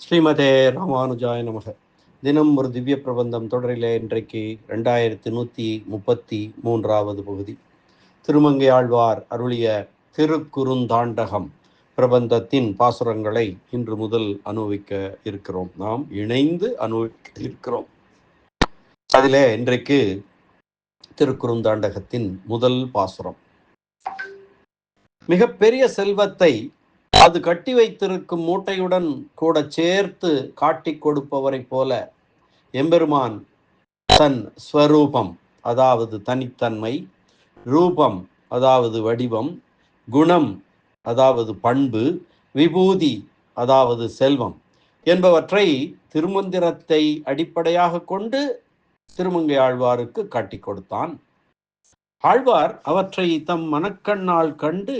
ஸ்ரீமதே ராமானுஜாய நமக. தினம் ஒரு திவ்ய பிரபந்தம் தொடரிலே இன்றைக்கு ரெண்டாயிரத்தி நூற்றி முப்பத்தி மூன்றாவது பகுதி. திருமங்கையாழ்வார் அருளிய திருக்குறுந்தாண்டகம் பிரபந்தத்தின் பாசுரங்களை இன்று முதல் அனுபவிக்க இருக்கிறோம். நாம் இணைந்து அனுபவிக்க இருக்கிறோம் அதிலே இன்றைக்கு திருக்குறுந்தாண்டகத்தின் முதல் பாசுரம். மிகப்பெரிய செல்வத்தை அது கட்டி வைத்திருக்கும் மூட்டையுடன் கூட சேர்த்து காட்டிக் கொடுப்பவரை போல எம்பெருமான் தன் ஸ்வரூபம் அதாவது தனித்தன்மை ரூபம் அதாவது வடிவம் குணம் அதாவது பண்பு விபூதி அதாவது செல்வம் என்பவற்றை திருமந்திரத்தை அடிப்படையாக கொண்டு திருமங்கை ஆழ்வாருக்கு காட்டி கொடுத்தான். ஆழ்வார் அவற்றை தம் மனக்கண்ணால் கண்டு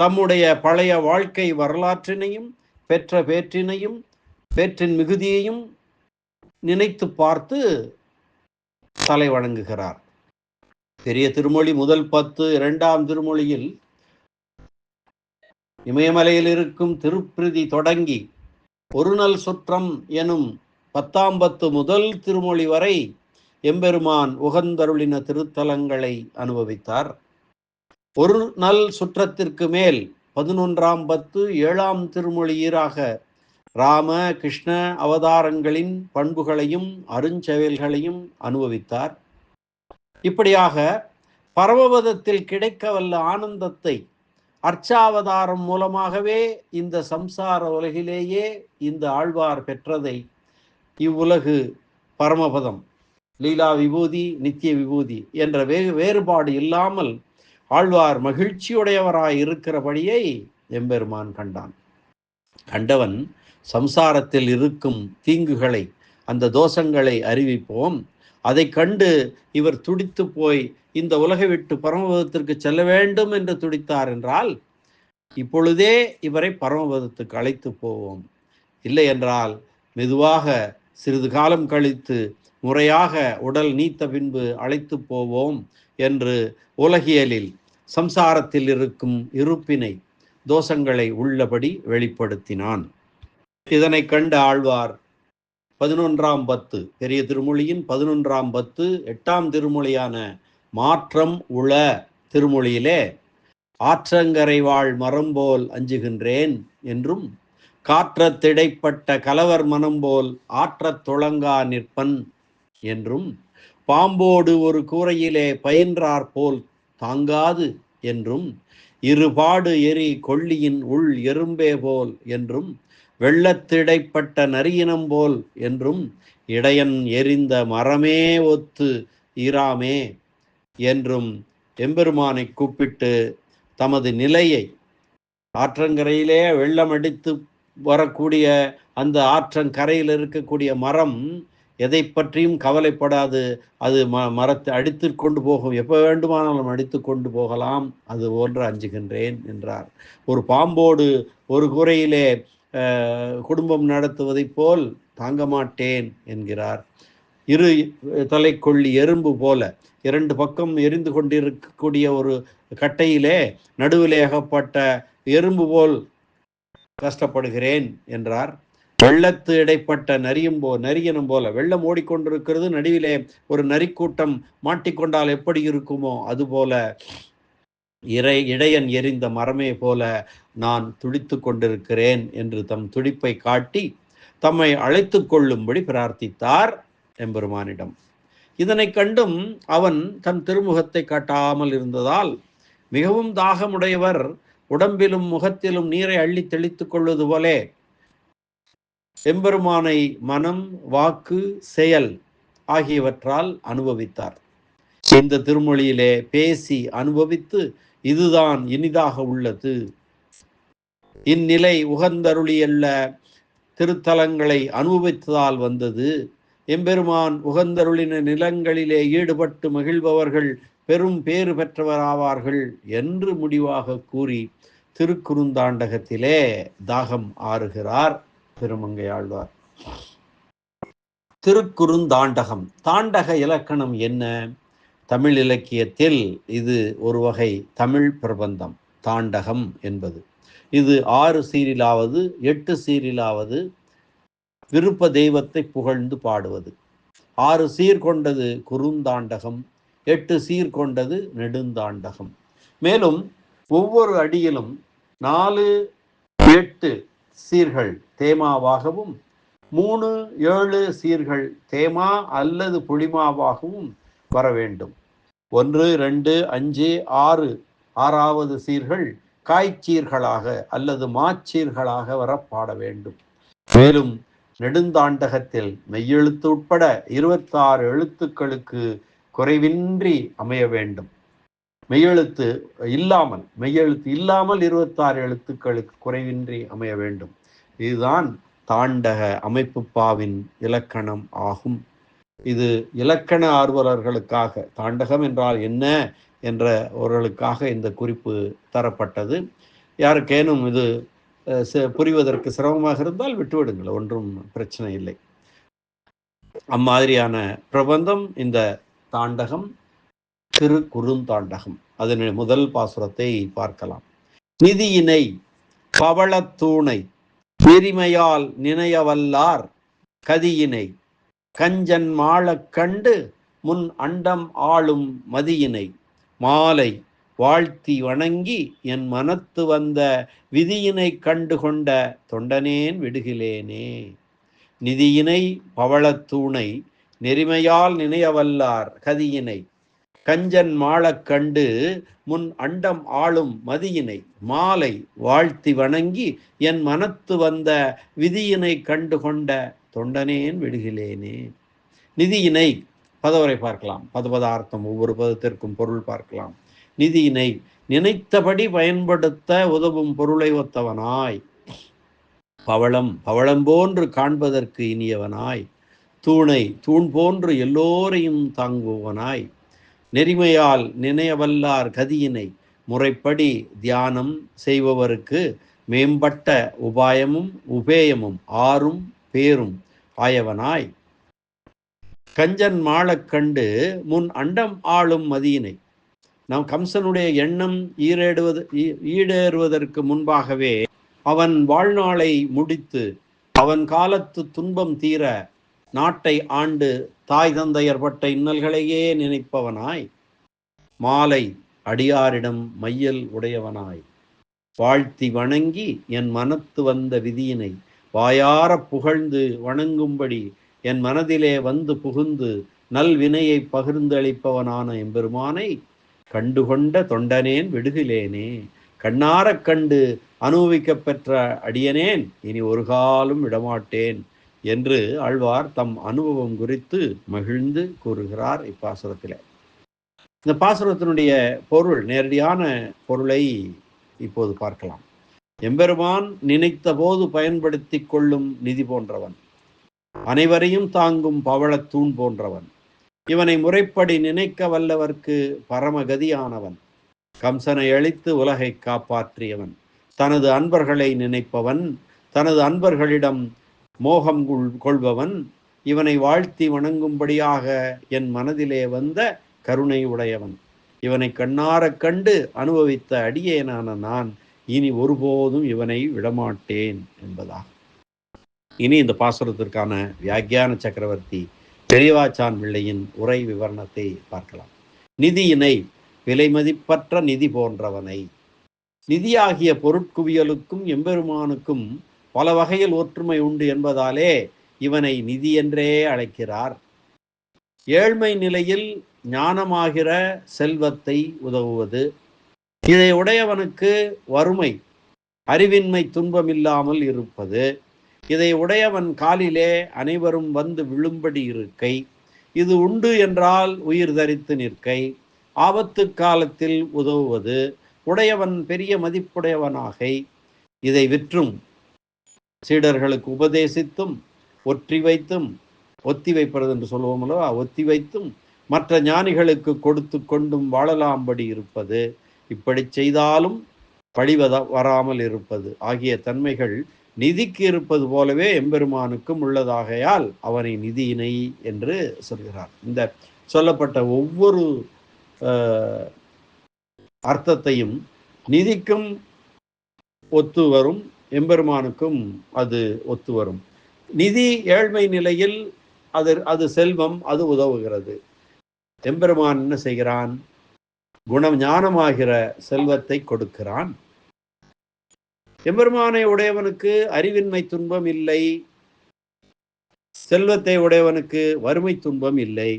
தம்முடைய பழைய வாழ்க்கை வரலாற்றினையும் பெற்ற பேற்றினையும் பேற்றின் மிகுதியையும் நினைத்து பார்த்து தலை வணங்குகிறார். பெரிய திருமொழி முதல் பத்து இரண்டாம் திருமொழியில் இமயமலையில் இருக்கும் திருப்பிரதி தொடங்கி ஒருநல் சுற்றம் எனும் பத்தாம் பத்து முதல் திருமொழி வரை எம்பெருமான் உகந்தருளின திருத்தலங்களை அனுபவித்தார். ஒரு நல் சுற்றத்திற்கு மேல் பதினொன்றாம் பத்து ஏழாம் திருமொழியீராக ராம கிருஷ்ண அவதாரங்களின் பண்புகளையும் அருஞ்செயல்களையும் அனுபவித்தார். இப்படியாக பரமபதத்தில் கிடைக்கவல்ல ஆனந்தத்தை அர்ச்சாவதாரம் மூலமாகவே இந்த சம்சார உலகிலேயே இந்த ஆழ்வார் பெற்றதை இவ்வுலகு பரமபதம் லீலா விபூதி நித்திய விபூதி என்ற வே வேறுபாடு இல்லாமல் ஆழ்வார் மகிழ்ச்சியுடையவராய் இருக்கிறபடியை எம்பெருமான் கண்டான். கண்டவன் சம்சாரத்தில் இருக்கும் தீங்குகளை அந்த தோஷங்களை அறிவிப்போம். அதை கண்டு இவர் துடித்து போய் இந்த உலகை விட்டு பரமபதத்திற்கு செல்ல வேண்டும் என்று துடித்தார் என்றால் இப்பொழுதே இவரை பரமபதத்துக்கு அழைத்து போவோம். இல்லை என்றால் மெதுவாக சிறிது காலம் கழித்து முறையாக உடல் நீத்த பின்பு அழைத்து போவோம் என்று உலகியலில் சம்சாரத்தில் இருக்கும் இருப்பினை தோஷங்களை உள்ளபடி வெளிப்படுத்தினான். இதனை கண்ட ஆழ்வார் பதினொன்றாம் பத்து பெரிய திருமொழியின் பதினொன்றாம் பத்து எட்டாம் திருமொழியான மாற்றம் உள திருமொழியிலே ஆற்றங்கரை வாழ் மரம்போல் அஞ்சுகின்றேன் என்றும் காற்றத்திடைப்பட்ட கலவர் மனம் போல் ஆற்றத் துளங்கா நிற்பன் என்றும் பாம்போடு ஒரு கூரையிலே பயின்றார் போல் தாங்காது என்றும் இருபாடு எரி கொள்ளியின் உள் எறும்பே போல் என்றும் வெள்ளத்திடைப்பட்ட நரியினம் போல் என்றும் இடையன் எரிந்த மரமே ஒத்து ஈராமே என்றும் எம்பெருமானை கூப்பிட்டு தமது நிலையை ஆற்றங்கரையிலே வெள்ளம் அடித்து வரக்கூடிய அந்த ஆற்றங்கரையில் இருக்கக்கூடிய மரம் எதை பற்றியும் கவலைப்படாது. அது ம மரத்தை அடித்து கொண்டு போகும். எப்போ வேண்டுமானாலும் அடித்து கொண்டு போகலாம். அது போன்று அஞ்சுகின்றேன் என்றார். ஒரு பாம்போடு ஒரு குறையிலே குடும்பம் நடத்துவதைப் போல் தாங்க மாட்டேன் என்கிறார். இரு தலைக்கொள்ளி எறும்பு போல. இரண்டு பக்கம் எரிந்து கொண்டிருக்கக்கூடிய ஒரு கட்டையிலே நடுவிலே அகப்பட்ட எறும்பு போல் கஷ்டப்படுகிறேன் என்றார். வெள்ளத்து இடைப்பட்ட நரியும் போ நரியனும் போல வெள்ளம் ஓடிக்கொண்டிருக்கிறது. நடுவிலே ஒரு நரிக்கூட்டம் மாட்டிக்கொண்டால் எப்படி இருக்குமோ அதுபோல இறை இடையன் எரிந்த மரமே போல நான் துடித்து கொண்டிருக்கிறேன் என்று தம் துடிப்பை காட்டி தம்மை அழைத்து கொள்ளும்படி பிரார்த்தித்தார் எம்பெருமானிடம். இதனை கண்டும் அவன் தன் திருமுகத்தை காட்டாமல் இருந்ததால் மிகவும் தாகமுடையவர் உடம்பிலும் முகத்திலும் நீரை அள்ளி தெளித்துக் கொள்வது போலே எம்பெருமானை மனம் வாக்கு செயல் ஆகியவற்றால் அனுபவித்தார். இந்த திருமொழியிலே பேசி அனுபவித்து இதுதான் இனிதாக உள்ளது. இந்நிலை உகந்தருளியல்ல திருத்தலங்களை அனுபவித்ததால் வந்தது. எம்பெருமான் உகந்தருளின நிலங்களிலே ஈடுபட்டு மகிழ்பவர்கள் பெரும் பேறு பெற்றவராவார்கள் என்று முடிவாக கூறி திருக்குறுந்தாண்டகத்திலே தாகம் ஆறுகிறார். திருமங்கை ஆழ்வார் திருக்குறுந்தாண்டகம். தாண்டக இலக்கணம் என்ன? தமிழ் இலக்கியத்தில் இது ஒரு வகை தமிழ் பிரபந்தம். தாண்டகம் என்பது. இது ஆறு சீரிலாவது எட்டு சீரிலாவது விருப்ப தெய்வத்தை புகழ்ந்து பாடுவது. ஆறு சீர் கொண்டது குறுந்தாண்டகம் எட்டு சீர் கொண்டது நெடுந்தாண்டகம். மேலும் ஒவ்வொரு அடியிலும் நாலு எட்டு சீர்கள் தேமாவாகவும் மூணு ஏழு சீர்கள் தேமா அல்லது புளிமாவாகவும் வர வேண்டும் ஒன்று ரெண்டு அஞ்சு ஆறு ஆறாவது சீர்கள் காய்ச்சீர்களாக அல்லது மாச்சீர்களாக வர பாட வேண்டும். மேலும் நெடுந்தாண்டகத்தில் மெய்யெழுத்து உட்பட இருபத்தாறு எழுத்துக்களுக்கு குறைவின்றி அமைய வேண்டும். மெய்யெழுத்து இல்லாமல் மெய்யெழுத்து இல்லாமல் இருபத்தாறு எழுத்துக்களுக்கு குறைவின்றி அமைய வேண்டும். இதுதான் தாண்டக அமைப்பு பாவின் இலக்கணம் ஆகும். இது இலக்கண ஆர்வலர்களுக்காக தாண்டகம் என்றால் என்ன என்றவர்களுக்காக இந்த குறிப்பு தரப்பட்டது. யாருக்கேனும் இது புரிவதற்கு சிரமமாக இருந்தால் விட்டுவிடுங்கள் ஒன்றும் பிரச்சனை இல்லை. அம்மாதிரியான பிரபந்தம் இந்த தாண்டகம். திரு குறுந்தாண்டகம் அதன் முதல் பாசுரத்தை பார்க்கலாம். நிதியினை பவளத்தூணை பெருமையால் நினையவல்லார் கதியினை கஞ்சன் மாளக் கண்டு முன் அண்டம் ஆளும் மதியினை மாலை வாழ்த்தி வணங்கி என் மனத்து வந்த விதியினை கண்டு கொண்ட தொண்டனேன் விடுகிலேனே நிதியினை பவளத்தூணை நெறிமையால் நினையவல்லார் கதியினை கஞ்சன் மாளக் கண்டு முன் அண்டம் ஆளும் மதியினை மாலை வாழ்த்தி வணங்கி என் மனத்து வந்த விதியினை கண்டு கொண்ட தொண்டனேன் விடுகிலேனே நிதியினை பதவரை பார்க்கலாம். பதபதார்த்தம் ஒவ்வொரு பதத்திற்கும் பொருள் பார்க்கலாம். நிதியினை நினைத்தபடி பயன்படுத்த உதவும் பொருளை ஒத்தவனாய். பவளம் பவளம் போன்று காண்பதற்கு இனியவனாய். தூணை தூண் போன்று எல்லோரையும் தாங்குவனாய் நெறிமையால் நினையவல்லார் கதியினை முறைப்படி தியானம் செய்பவருக்கு மேம்பட்ட உபாயமும் உபேயமும் ஆறும் பேரும் ஆயவனாய். கஞ்சன் மாளக் கண்டு முன் அண்டம் ஆளும் மதியினை. நம் கம்சனுடைய எண்ணம் ஈரேடுவது ஈடேறுவதற்கு முன்பாகவே அவன் வாழ்நாளை முடித்து அவன் காலத்து துன்பம் தீர நாட்டை ஆண்டு தாய் தந்தையர்பட்ட இன்னல்களையே நினைப்பவனாய். மாலை அடியாரிடம் மையல் உடையவனாய். வாழ்த்தி வணங்கி என் மனத்து வந்த விதியினை வாயார புகழ்ந்து வணங்கும்படி என் மனதிலே வந்து புகுந்து நல்வினையை பகிர்ந்தளிப்பவனான எம்பெருமானை கண்டுகொண்ட தொண்டனேன் விடுகிலேனே. கண்ணாரக் கண்டு அனுபவிக்கப் பெற்ற அடியனேன். இனி ஒரு காலம் விடமாட்டேன். என்று ஆழ்வார் தம் அனுபவம் குறித்து மகிழ்ந்து கூறுகிறார் இப்பாசுரத்தில். இந்த பாசுரத்தினுடைய பொருள் நேரடியான பொருளை இப்போது பார்க்கலாம். எம்பெருமான் நினைத்த போது பயன்படுத்தி கொள்ளும் நிதி போன்றவன். அனைவரையும் தாங்கும் பவளத்தூண் போன்றவன். இவனை முறைப்படி நினைக்க வல்லவர்க்கு பரமகதியானவன். கம்சனை அழித்து உலகை காப்பாற்றியவன். தனது அன்பர்களை நினைப்பவன். தனது அன்பர்களிடம் மோகம் கொள்பவன் இவனை வாழ்த்தி வணங்கும்படியாக என் மனதிலே வந்த கருணை உடையவன். இவனை கண்ணாரக் கண்டு அனுபவித்த அடியேனான நான் இனி ஒருபோதும் இவனை விடமாட்டேன் என்பதாக இனி இந்த பாசுரத்திற்கான வியாக்கியான சக்கரவர்த்தி பெரியவாச்சான் பிள்ளையின் உரை விவரணத்தை பார்க்கலாம். நிதியினை விலை மதிப்பற்ற நிதி போன்றவனை. நிதியாகிய பொருட்குவியலுக்கும் எம்பெருமானுக்கும் பல வகையில் ஒற்றுமை உண்டு என்பதாலே இவனை நிதி என்றே அழைக்கிறார். ஏழ்மை நிலையில் ஞானமாகிற செல்வத்தை உதவுவது. இதை உடையவனுக்கு வறுமை அறிவின்மை துன்பமில்லாமல் இருப்பது. இதை உடையவன் காலிலே அனைவரும் வந்து விழும்படி இருக்கை. இது உண்டு என்றால் உயிர் தரித்து நிற்கை. ஆபத்து காலத்தில் உதவுவது. உடையவன் பெரிய மதிப்புடையவனாகை. இதை விற்றும் சீடர்களுக்கு உபதேசித்தும் ஒற்றி வைத்தும் ஒத்தி வைப்பது என்று சொல்லுவோம் அல்லவா? ஒத்தி வைத்தும் மற்ற ஞானிகளுக்கு கொடுத்து கொண்டும் வாழலாம்படி இருப்பது இப்படி செய்தாலும் பழிவத வராமல் இருப்பது ஆகிய தன்மைகள் நிதிக்கு இருப்பது போலவே எம்பெருமானுக்கும் உள்ளதாகையால் அவனை நிதியினை என்று சொல்கிறார். இந்த சொல்லப்பட்ட ஒவ்வொரு அர்த்தத்தையும் நிதிக்கும் ஒத்து வரும் எம்பெருமானுக்கும் அது ஒத்து வரும் நிதி ஏழ்மை நிலையில் அது அது செல்வம் அது உதவுகிறது. எம்பெருமான் என்ன செய்கிறான்? குணம் ஞானமாகிற செல்வத்தை கொடுக்கிறான். எம்பெருமானை உடையவனுக்கு அறிவின்மை துன்பம் இல்லை. செல்வத்தை உடையவனுக்கு வறுமை துன்பம் இல்லை.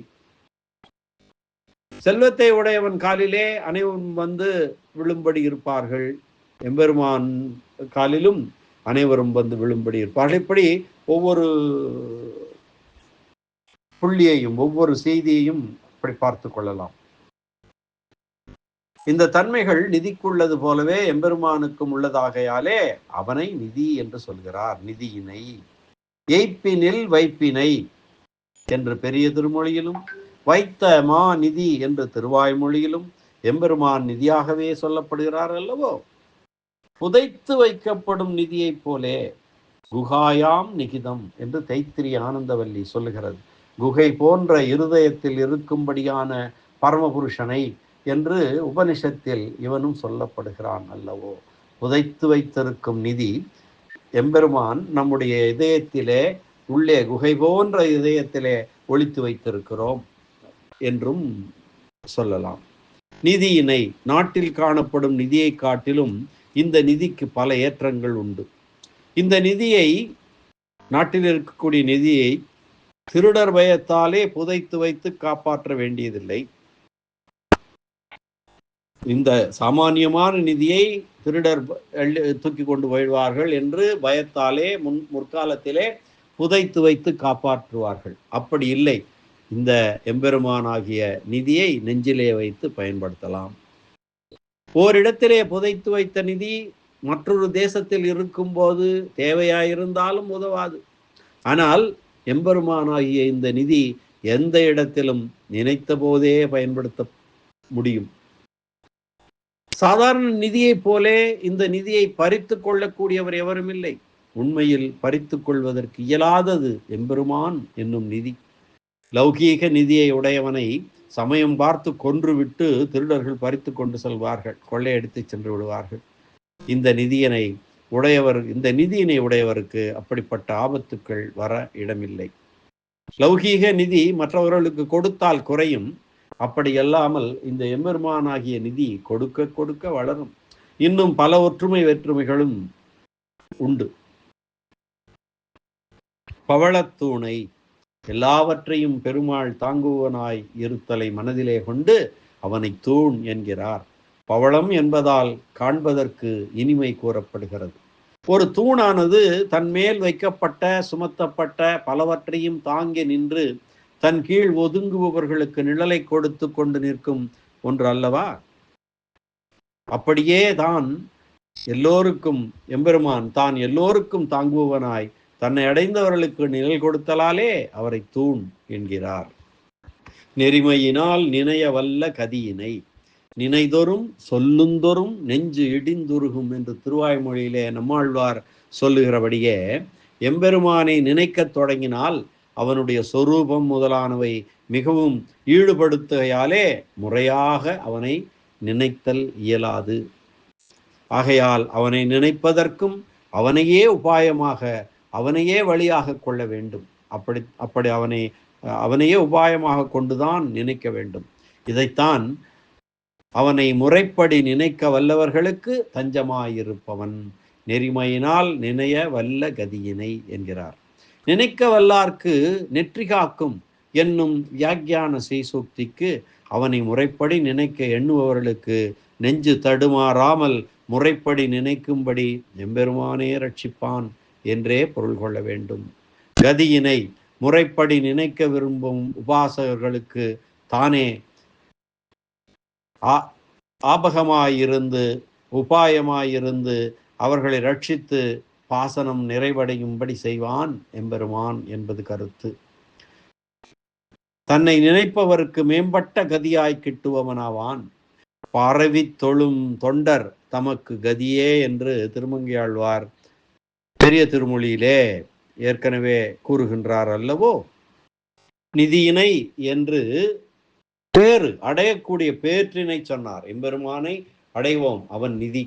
செல்வத்தை உடையவன் காலிலே அனைவரும் வந்து விழும்படி இருப்பார்கள். எம்பெருமான் காலிலும் அனைவரும் வந்து விழும்படி இருப்பார்கள். இப்படி ஒவ்வொரு புள்ளியையும் ஒவ்வொரு செய்தியையும் அப்படி பார்த்து கொள்ளலாம். இந்த தன்மைகள் நிதிக்குள்ளது போலவே எம்பெருமானுக்கும் உள்ளதாகையாலே அவனை நிதி என்று சொல்கிறார். நிதியினை எய்ப்பினில் வைப்பினை என்று பெரிய திருமொழியிலும் வைத்த மா நிதி என்று திருவாய்மொழியிலும் எம்பெருமான் நிதியாகவே சொல்லப்படுகிறார் அல்லவோ? புதைத்து வைக்கப்படும் நிதியைப் போலே குகாயாம் நிகிதம் என்று தைத்திரி ஆனந்தவல்லி சொல்லுகிறது. குகை போன்ற இருதயத்தில் இருக்கும்படியான பரமபுருஷனை என்று உபனிஷத்தில் இவனும் சொல்லப்படுகிறான் அல்லவோ. புதைத்து வைத்திருக்கும் நிதி எம்பெருமான் நம்முடைய இதயத்திலே உள்ளே குகை போன்ற இதயத்திலே ஒழித்து வைத்திருக்கிறோம் என்றும் சொல்லலாம். நிதியினை நாட்டில் காணப்படும் நிதியை காட்டிலும் இந்த நிதிக்கு பல ஏற்றங்கள் உண்டு. இந்த நிதியை நாட்டில் இருக்கக்கூடிய நிதியை திருடர் பயத்தாலே புதைத்து வைத்து காப்பாற்ற வேண்டியதில்லை. இந்த சாமானியமான நிதியை திருடர் தூக்கி கொண்டு போயிடுவார்கள் என்று பயத்தாலே முன் முற்காலத்திலே புதைத்து வைத்து காப்பாற்றுவார்கள். அப்படி இல்லை. இந்த எம்பெருமானாகிய நிதியை நெஞ்சிலே வைத்து பயன்படுத்தலாம். ஓரிடத்திலே புதைத்து வைத்த நிதி மற்றொரு தேசத்தில் இருக்கும்போது தேவையாயிருந்தாலும் உதவாது. ஆனால் எம்பெருமானாகிய இந்த நிதி எந்த இடத்திலும் நினைத்த போதே பயன்படுத்த முடியும். சாதாரண நிதியைப் போலே இந்த நிதியை பறித்து கொள்ளக்கூடியவர் எவரும் இல்லை. உண்மையில் பறித்து கொள்வதற்கு இயலாதது எம்பெருமான் என்னும் நிதி. லௌகீக நிதியை உடையவனை சமயம் பார்த்து கொன்றுவிட்டு திருடர்கள் பறித்து கொண்டு செல்வார்கள் கொள்ளையடித்து சென்று விடுவார்கள். இந்த நிதியினை உடையவர் இந்த நிதியினை உடையவருக்கு அப்படிப்பட்ட ஆபத்துக்கள் வர இடமில்லை. லௌகீக நிதி மற்றவர்களுக்கு கொடுத்தால் குறையும். அப்படி அல்லாமல் இந்த எம்பெருமானாகிய நிதி கொடுக்க கொடுக்க வளரும். இன்னும் பல ஒற்றுமை வேற்றுமைகளும் உண்டு. பவளத்தூணை எல்லாவற்றையும் பெருமாள் தாங்குவனாய் இருத்தலை மனதிலே கொண்டு அவனை தூண் என்கிறார். பவளம் என்பதால் காண்பதற்கு இனிமை கூறப்படுகிறது. ஒரு தூணானது தன் மேல் வைக்கப்பட்ட சுமத்தப்பட்ட பலவற்றையும் தாங்கி நின்று தன் கீழ் ஒதுங்குபவர்களுக்கு நிழலை கொடுத்து கொண்டு நிற்கும் ஒன்று அல்லவா? அப்படியே தான் எல்லோருக்கும் எம்பெருமான் தான் எல்லோருக்கும் தாங்குபவனாய் தன்னை அடைந்தவர்களுக்கு நிழல் கொடுத்தலாலே அவரை தூண் என்கிறார். நெறிமையினால் நினைய வல்ல கதியினை. நினைதொரும் சொல்லுந்தொரும் நெஞ்சு இடிந்துருகும் என்று திருவாய்மொழியிலே நம்மாழ்வார் சொல்லுகிறபடியே எம்பெருமானை நினைக்கத் தொடங்கினால் அவனுடைய சொரூபம் முதலானவை மிகவும் ஈடுபடுத்தையாலே முறையாக அவனை நினைத்தல் இயலாது. ஆகையால் அவனை நினைப்பதற்கும் அவனையே உபாயமாக அவனையே வழியாக கொள்ள வேண்டும். அப்படி அப்படி அவனை அவனையே உபாயமாக கொண்டுதான் நினைக்க வேண்டும். இதைத்தான் அவனை முறைப்படி நினைக்க வல்லவர்களுக்கு தஞ்சமாயிருப்பவன். நெறிமையினால் நினைய வல்ல கதியினை என்கிறார். நினைக்க வல்லார்க்கு நெற்றி காக்கும் என்னும் வியாக்கியான செய்சூக்திக்கு அவனை முறைப்படி நினைக்க எண்ணுபவர்களுக்கு நெஞ்சு தடுமாறாமல் முறைப்படி நினைக்கும்படி எம்பெருமானே ரட்சிப்பான். என்றே பொருள் கொள்ள வேண்டும். கதியினை முறைப்படி நினைக்க விரும்பும் உபாசகர்களுக்கு தானே ஆபகமாயிருந்து உபாயமாயிருந்து அவர்களை ரட்சித்து பாசனம் நிறைவடையும்படி செய்வான் எம்பெருமான் என்பது கருத்து. தன்னை நினைப்பவருக்கு மேம்பட்ட கதியாய் கிட்டுவவனாவான் பரவி தொழும் தொண்டர் தமக்கு கதியே என்று திருமங்கியாழ்வார் பெரிய திருமொழியிலே ஏற்கனவே கூறுகின்றார் அல்லவோ நிதியினை என்று பேரு அடையக்கூடிய பேற்றினை சொன்னார். எம்பெருமானை அடைவோம் அவன் நிதி.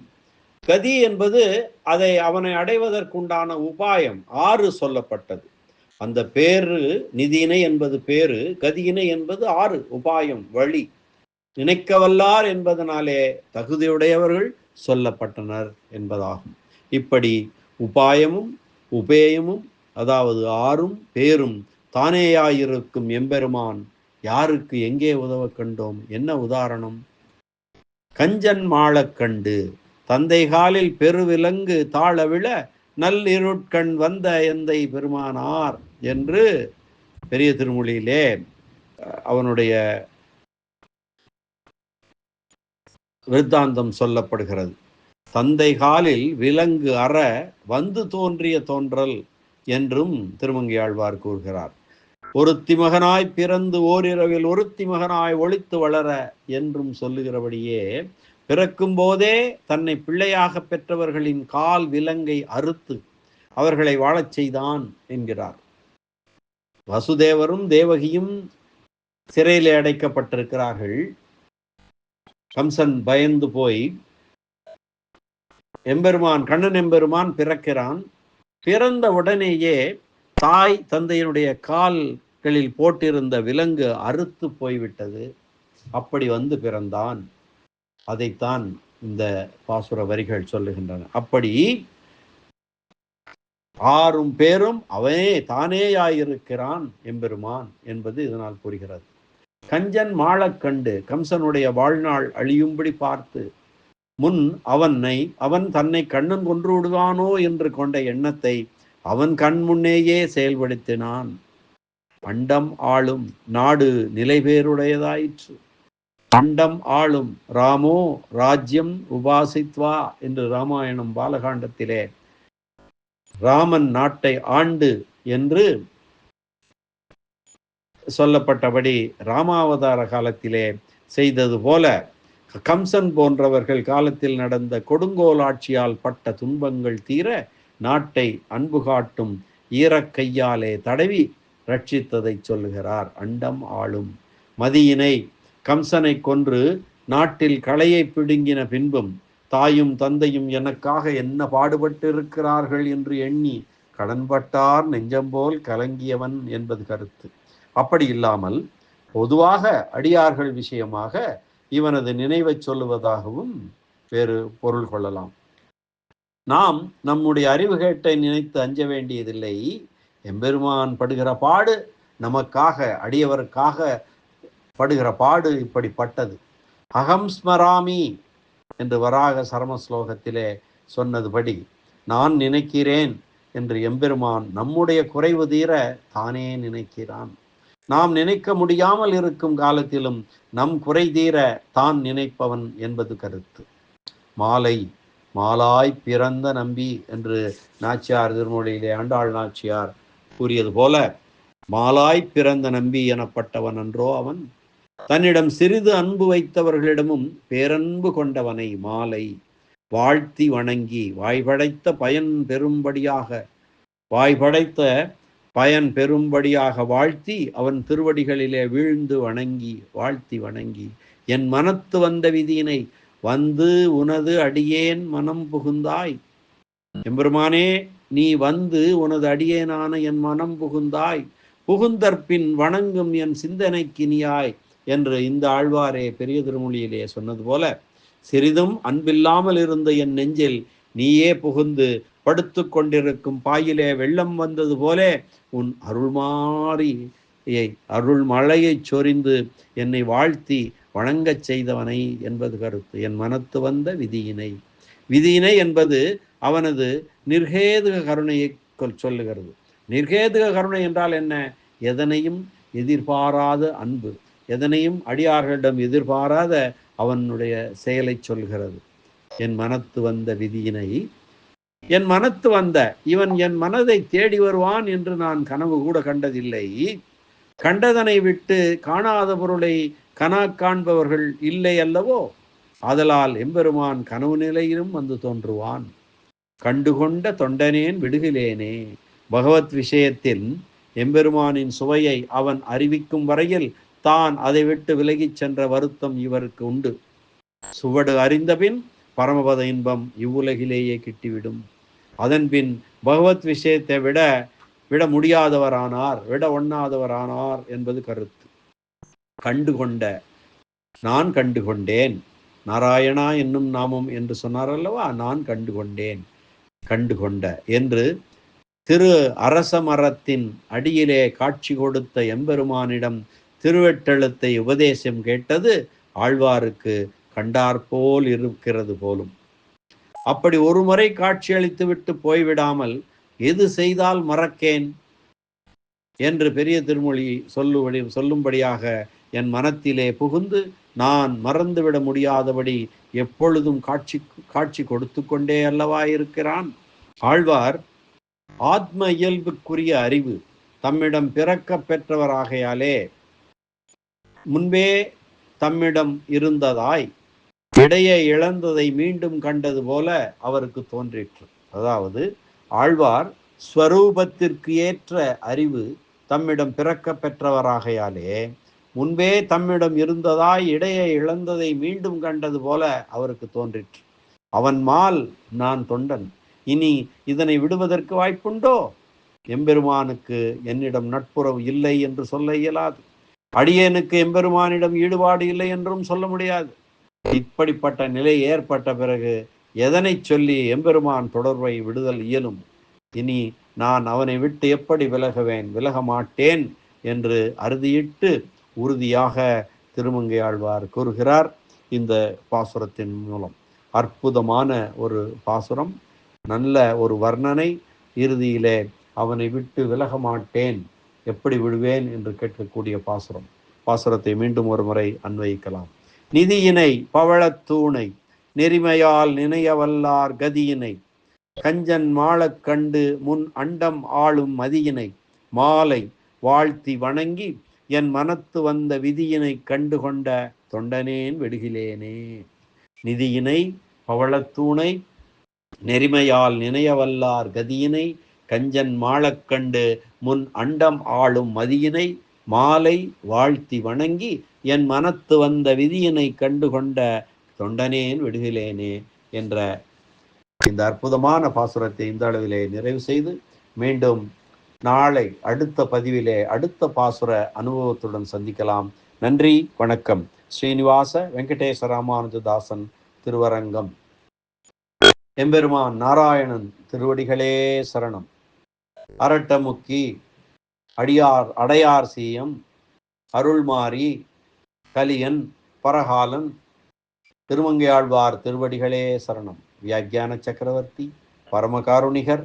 கதி என்பது அதை அவனை அடைவதற்குண்டான உபாயம் ஆறு சொல்லப்பட்டது. அந்த பேரு நிதியினை என்பது பேரு கதியினை என்பது ஆறு உபாயம் வழி. நினைக்கவல்லார் என்பதனாலே தகுதியுடையவர்கள் சொல்லப்பட்டனர் என்பதாகும். இப்படி உபாயமும் உபேயமும் அதாவது ஆறும் பேரும் தானேயாயிருக்கும் எம்பெருமான். யாருக்கு எங்கே உதவ கண்டோம்? என்ன உதாரணம்? கஞ்சன் மாளக்கண்டு தந்தை காலில் பெருவிலங்கு தாழ விழ நல்லிருட்கண் வந்த எந்தை பெருமானார்? என்று பெரிய திருமொழியிலே அவனுடைய விருத்தாந்தம் சொல்லப்படுகிறது. தந்தை காலில் விலங்கு அற வந்து தோன்றிய தோன்றல் என்றும் திருமங்கையாழ்வார் கூறுகிறார். ஒருத்தி மகனாய் பிறந்து ஓரிரவில் ஒருத்தி மகனாய் ஒழித்து வளர என்றும் சொல்லுகிறபடியே பிறக்கும் போதே தன்னை பிள்ளையாக பெற்றவர்களின் கால் விலங்கை அறுத்து அவர்களை வாழச் செய்தான் என்கிறார். வசுதேவரும் தேவகியும் சிறையிலே அடைக்கப்பட்டிருக்கிறார்கள். கம்சன் பயந்து போய் எம்பெருமான் கண்ணன் எம்பெருமான் பிறக்கிறான். பிறந்த உடனேயே தாய் தந்தையினுடைய கால்களில் போட்டிருந்த விலங்கு அறுத்து போய்விட்டது. அப்படி வந்து பிறந்தான். அதைத்தான் இந்த பாசுர வரிகள் சொல்லுகின்றன. அப்படி ஆறும் பேரும் அவனே தானேயாயிருக்கிறான் எம்பெருமான் என்பது இதனால் புரிகிறது கஞ்சன் மாளக் கண்டு கம்சனுடைய வாழ்நாள் அழியும்படி பார்த்து முன் அவனை அவன் தன்னை கண்ணன் கொன்று விடுவானோ என்று கொண்ட எண்ணத்தை அவன் கண் முன்னேயே செயல்படுத்தினான். பண்டம் ஆளும் நாடு நிலைபேருடையதாயிற்று பண்டம் ஆளும் ராமோ ராஜ்யம் உபாசித்வா என்று ராமாயணம் பாலகாண்டத்திலே ராமன் நாட்டை ஆண்டு என்று சொல்லப்பட்டபடி ராமாவதார காலத்திலே செய்தது போல கம்சன் போன்றவர்கள் காலத்தில் நடந்த கொடுங்கோல் ஆட்சியால் பட்ட துன்பங்கள் தீர நாட்டை அன்பு காட்டும் ஈரக்கையாலே தடவி ரட்சித்ததை சொல்லுகிறார் அண்டம் ஆளும். மதியினை கம்சனை கொன்று நாட்டில் களையை பிடுங்கின பின்பும் தாயும் தந்தையும் எனக்காக என்ன பாடுபட்டு இருக்கிறார்கள் என்று எண்ணி கடன்பட்டார் நெஞ்சம்போல் கலங்கியவன் என்பது கருத்து. அப்படி இல்லாமல் பொதுவாக அடியார்கள் விஷயமாக இவனது நினைவை சொல்லுவதாகவும் வேறு பொருள் கொள்ளலாம். நாம் நம்முடைய அறிவு கேட்டை நினைத்து அஞ்ச வேண்டியதில்லை. எம்பெருமான் படுகிற பாடு நமக்காக அடியவருக்காக படுகிற பாடு இப்படிப்பட்டது அகம் ஸ்மராமி என்று வராக சரம ஸ்லோகத்திலே சொன்னதுபடி நான் நினைக்கிறேன் என்று எம்பெருமான் நம்முடைய குறைவு தீர தானே நினைக்கிறான். நாம் நினைக்க முடியாமல் இருக்கும் காலத்திலும் நம் குறை தீர தான் நினைப்பவன் என்பது கருத்து. மாலை மாலாய் பிறந்த நம்பி என்று நாச்சியார் திருமொழியிலே ஆண்டாள் நாச்சியார் கூறியது போல மாலாய் பிறந்த நம்பி எனப்பட்டவன் என்றோ அவன். தன்னிடம் சிறிது அன்பு வைத்தவர்களிடமும் பேரன்பு கொண்டவனை மாலை. வாழ்த்தி வணங்கி வாய்படைத்த பயன் பெறும்படியாக வாய்படைத்த பயன் பெறும்படியாக வாழ்த்தி அவன் திருவடிகளிலே வீழ்ந்து வணங்கி வாழ்த்தி வணங்கி என் மனத்து வந்த விதியினை வந்து உனது அடியேன் மனம் புகுந்தாய். எம்பெருமானே நீ வந்து உனது அடியேனான என் மனம் புகுந்தாய். புகுந்தற்பின் வணங்கும் என் சிந்தனைக்கு நீயாய் என்று இந்த ஆழ்வாரே பெரிய திருமொழியிலே சொன்னது போல சிறிதும் அன்பில்லாமல் இருந்த என் நெஞ்சில் நீயே புகுந்து படுத்து கொண்டிருக்கும் பாயிலே வெள்ளம் வந்தது போலே உன் அருள்மாறி அருள் மழையை சொரிந்து என்னை வாழ்த்தி வணங்கச் செய்தவனை என்பது கருத்து. என் மனத்து வந்த விதியினை. விதியினை என்பது அவனது நிர்ஹேதுக கருணையை சொல்லுகிறது. நிர்ஹேதுக கருணை என்றால் என்ன? எதனையும் எதிர்பாராத அன்பு. எதனையும் அடியார்களிடம் எதிர்பாராத அவனுடைய செயலை சொல்கிறது. என் மனத்து வந்த விதியினை என் மனத்து வந்த இவன் என் மனதை தேடி வருவான் என்று நான் கனவு கூட கண்டதில்லை. கண்டதனை விட்டு காணாத பொருளை கனா காண்பவர்கள் இல்லை அல்லவோ? ஆதலால் எம்பெருமான் கனவு நிலையிலும் வந்து தோன்றுவான். கண்டுகொண்ட தொண்டனேன் விடுகிலேனே பகவத் விஷயத்தில் எம்பெருமானின் சுவையை அவன் அறிவிக்கும் வரையில் தான் அதை விட்டு விலகிச் சென்ற வருத்தம் இவருக்கு உண்டு. சுவடு அறிந்தபின் பரமபத இன்பம் இவ்வுலகிலேயே கிட்டிவிடும். அதன்பின் பகவத் விஷயத்தை விட விட முடியாதவரானார் விட ஒண்ணாதவரானார் என்பது கருத்து. கண்டுகொண்ட நான் கண்டுகொண்டேன். நாராயணா என்னும் நாமம் என்று சொன்னார் அல்லவா? நான் கண்டுகொண்டேன். கண்டுகொண்ட என்று திரு அரச மரத்தின் அடியிலே காட்சி கொடுத்த எம்பெருமானிடம் திருவெட்டெழுத்தை உபதேசம் கேட்டது ஆழ்வாருக்கு கண்டாற்போல் இருக்கிறது போலும். அப்படி ஒரு முறை காட்சியளித்து விட்டு போய்விடாமல் எது செய்தால் மறக்கேன் என்று பெரிய திருமொழி சொல்லுபடி சொல்லும்படியாக என் மனத்திலே புகுந்து நான் மறந்துவிட முடியாதபடி எப்பொழுதும் காட்சி காட்சி கொடுத்து கொண்டே அல்லவா இருக்கிறான்? ஆழ்வார் ஆத்ம இயல்புக்குரிய அறிவு தம்மிடம் பிறக்க பெற்றவராகையாலே முன்பே தம்மிடம் இருந்ததாய் இடையே இழந்ததை மீண்டும் கண்டது போல அவருக்கு தோன்றிற்று. அதாவது ஆழ்வார் ஸ்வரூபத்திற்கு ஏற்ற அறிவு தம்மிடம் பிறக்க பெற்றவராகையாலே முன்பே தம்மிடம் இருந்ததாய் இடையே இழந்ததை மீண்டும் கண்டது போல அவருக்கு தோன்றிற்று. அவன் மால் நான் தொண்டன். இனி இதனை விடுவதற்கு வாய்ப்புண்டோ? எம்பெருமானுக்கு என்னிடம் நட்புறவு இல்லை என்று சொல்ல இயலாது. அடியேனுக்கு எம்பெருமானிடம் ஈடுபாடு இல்லை என்றும் சொல்ல முடியாது. இப்படிப்பட்ட நிலை ஏற்பட்ட பிறகு எதனை சொல்லி எம்பெருமான் தொடர்பை விடுதல் இயலும்? இனி நான் அவனை விட்டு எப்படி விலகுவேன்? விலக மாட்டேன் என்று அறுதியிட்டு உறுதியாக திருமங்கையாழ்வார் கூறுகிறார் இந்த பாசுரத்தின் மூலம். அற்புதமான ஒரு பாசுரம் நல்ல ஒரு வர்ணனை இறுதியிலே அவனை விட்டு விலக மாட்டேன் எப்படி விடுவேன் என்று கேட்கக்கூடிய பாசுரம். பாசுரத்தை மீண்டும் ஒரு முறை அன்வயிக்கலாம். நிதியினை பவழத்தூணை நெறிமையால் நினையவல்லார் கதியினை கஞ்சன் மாளக் கண்டு முன் அண்டம் ஆளும் மதியினை மாலை வாழ்த்தி வணங்கி என் மனத்து வந்த விதியினை கண்டு கொண்ட தொண்டனேன் வெடுகிலேனே நிதியினை பவளத்தூணை நெறிமையால் நினையவல்லார் கதியினை கஞ்சன் மாளக்கண்டு முன் அண்டம் ஆளும் மதியினை மாலை வாழ்த்தி வணங்கி என் மனத்து வந்த விதியினை கண்டு கொண்ட தொண்டனேன் விடுகிலேனே என்ற இந்த அற்புதமான பாசுரத்தை இந்த அளவிலே நிறைவு செய்து மீண்டும் நாளை அடுத்த பதிவிலே அடுத்த பாசுர அனுபவத்துடன் சந்திக்கலாம். நன்றி வணக்கம். ஸ்ரீனிவாச வெங்கடேச ராமானுஜதாசன் திருவரங்கம். எம்பெருமான் நாராயணன் திருவடிகளே சரணம். அரட்டமுக்கி அடியார் அடையார் சீயம் அருள்மாரி கலியன் பரகாலன் திருமங்கையாழ்வார் திருவடிகளே சரணம். வியாக்கியான சக்கரவர்த்தி பரமகாருணிகர்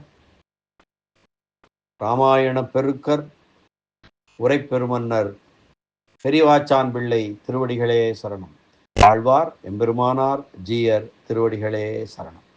ராமாயண பெருக்கர் உரைப்பெருமன்னர் பெரியவாச்சான் பிள்ளை திருவடிகளே சரணம். ஆழ்வார் எம்பெருமானார் ஜீயர் திருவடிகளே சரணம்.